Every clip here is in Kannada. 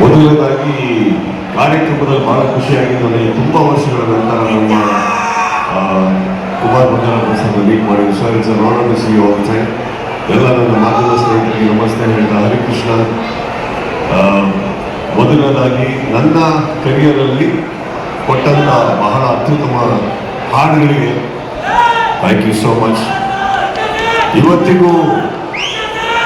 ಮೊದಲನೇದಾಗಿ ಕಾರ್ಯಕ್ರಮದಲ್ಲಿ ಬಹಳ ಖುಷಿಯಾಗಿದ್ದು ನನಗೆ ತುಂಬ ವರ್ಷಗಳ ನಂತರ ನಮ್ಮ ಕುಮಾರ್ ಬಂಗಾರ ಪ್ರಸಾದ್ ಮೀಟ್ ಮಾಡಿ ಸರ್ ಇಟ್ಸ್ ಆಲ್ ಎಲ್ಲ ನನ್ನ ಮಾಧ್ಯಮ ಸ್ನೇಹಿತರಿಗೆ ನಮಸ್ತೆ ಹೇಳ್ತಾ ಹರಿಕೃಷ್ಣ. ಮೊದಲನೇದಾಗಿ ನನ್ನ ಕರಿಯರಲ್ಲಿ ಕೊಟ್ಟಂತಹ ಬಹಳ ಅತ್ಯುತ್ತಮ ಹಾಡುಗಳಿಗೆ ಥ್ಯಾಂಕ್ ಯು ಸೋ ಮಚ್ ಇವತ್ತಿಗೂ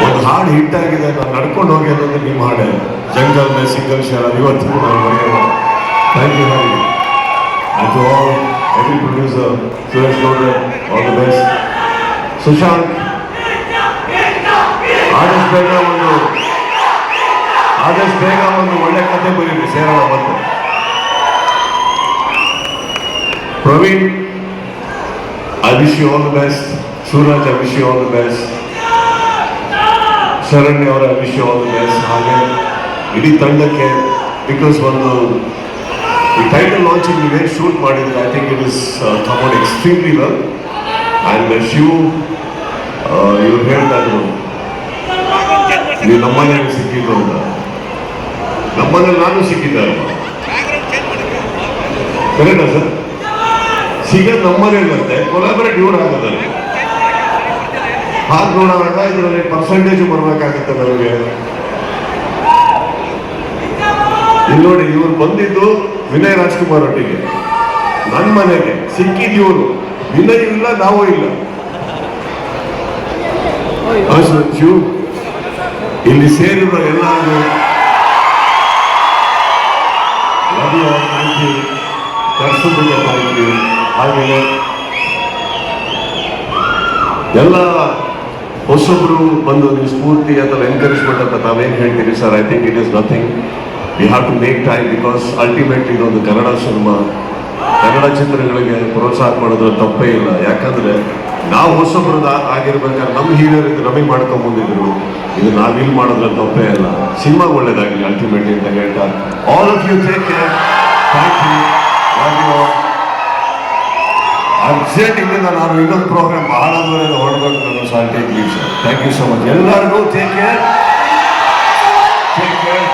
ಒಂದು ಹಾಡು ಹಿಟ್ ಆಗಿದೆ ನಾನು ನಡ್ಕೊಂಡು ಹೋಗಿ ಅನ್ನೋದು ನಿಮ್ಮ ಹಾಡೆ. ಜಂಗಲ್ ಮೇ ಸಿಂಗಲ್ ಶಾಲ ಇವತ್ತು thank you Hari and to all every producer Suresh ಗೌಡ್ರೆ ಆಲ್ ದಿ ಬೆಸ್ಟ್ ಸುಶಾಂತ್ ಆದಷ್ಟು ಬೇಗ ಒಂದು ಆದಷ್ಟು ಬೇಗ ಒಂದು ಒಳ್ಳೆ ಕತೆ ಬರೀರಿ ಸೇರೋಣ ಮತ್ತೆ. Praveen I wish you all the best Sooraj I wish all the best Sharanya ಅವರ ದ ಹಾಗೆ ಇಡೀ ತಂಡಕ್ಕೆ ಬಿಕಾಸ್ ಒಂದು ಈ ಟೈಟಲ್ ಲಾಂಚಿಂಗ್ ನೀವೇನು ಶೂಟ್ ಮಾಡಿದ್ರೆ I think it is come out extremely well and Shiv ಇವ್ರು ಹೇಳ್ತಾ ಇದ್ರು ನೀವು ನಮ್ಮನೇ ಸಿಕ್ಕಿದ್ದು ಅಂತ. ನಮ್ಮನೇಲಿ ನಾನು ಸಿಕ್ಕಿದ್ದೆ ಸರ್ ಸರ್? ಸಿಗೋದು ಮತ್ತೆ ಕೊಲಾಬರೇಟ್ ಇವ್ರು ಆಗೋದಲ್ಲ ಹಾಗೆ ನೋಡೋಣ ಇದರಲ್ಲಿ ಪರ್ಸೆಂಟೇಜ್ ಬರಬೇಕಾಗತ್ತೆ ನಮಗೆ. ಇಲ್ಲಿ ನೋಡಿ, ಇವ್ರು ಬಂದಿದ್ದು ವಿನಯ್ ರಾಜ್ಕುಮಾರ್ ಒಟ್ಟಿಗೆ ನನ್ನ ಮನೆಗೆ ಸಿಕ್ಕಿದ್ ಇವರು ವಿನಯ್ ಇಲ್ಲ, ನಾವು ಇಲ್ಲ. ಇಲ್ಲಿ ಸೇರಿರೋ ಎಲ್ಲರಿಗೂ ಎಲ್ಲ ಹೊಸಬ್ರು ಬಂದು ನೀವು ಸ್ಫೂರ್ತಿ ಅಥವಾ ಎನ್ಕರೇಜ್ಮೆಂಟ್ ಅಂತ ನಾವೇನು ಹೇಳ್ತೀರಿ sir I think it is nothing we have to make time because ultimately ಇದೊಂದು ಕನ್ನಡ ಸಿನಿಮಾ. ಕನ್ನಡ ಚಿತ್ರಗಳಿಗೆ ಪ್ರೋತ್ಸಾಹ ಮಾಡೋದ್ರ ತಪ್ಪೇ ಇಲ್ಲ. ಯಾಕಂದ್ರೆ ನಾವು ಹೊಸಬ್ರದ ಆಗಿರ್ಬೇಕಾದ್ರೆ ನಮ್ಮ ಹಿರಿಯರು ನಮಗೆ ಮಾಡ್ಕೊಂಡ್ ಬಂದಿದ್ರು. ಇದು ಇಲ್ಲಿ ಮಾಡೋದ್ರ ತಪ್ಪೇ ಇಲ್ಲ. ಸಿನಿಮಾ ಒಳ್ಳೇದಾಗಲಿ ಅಲ್ಟಿಮೇಟ್ಲಿ ಅಂತ ಹೇಳ್ತಾ. All of you take care urgent ಇಂದ ನಾನು ಇನ್ನೊಂದು ಪ್ರೋಗ್ರಾಮ್ ಬಹಳ ದೂರ ಹೊರಡಬೇಕು ನಾನು sir take leave sir. Thank you so much ಎಲ್ಲರಿಗೂ ಟೇಕ್ ಕೇರ್ ಟೇಕ್ ಕೇರ್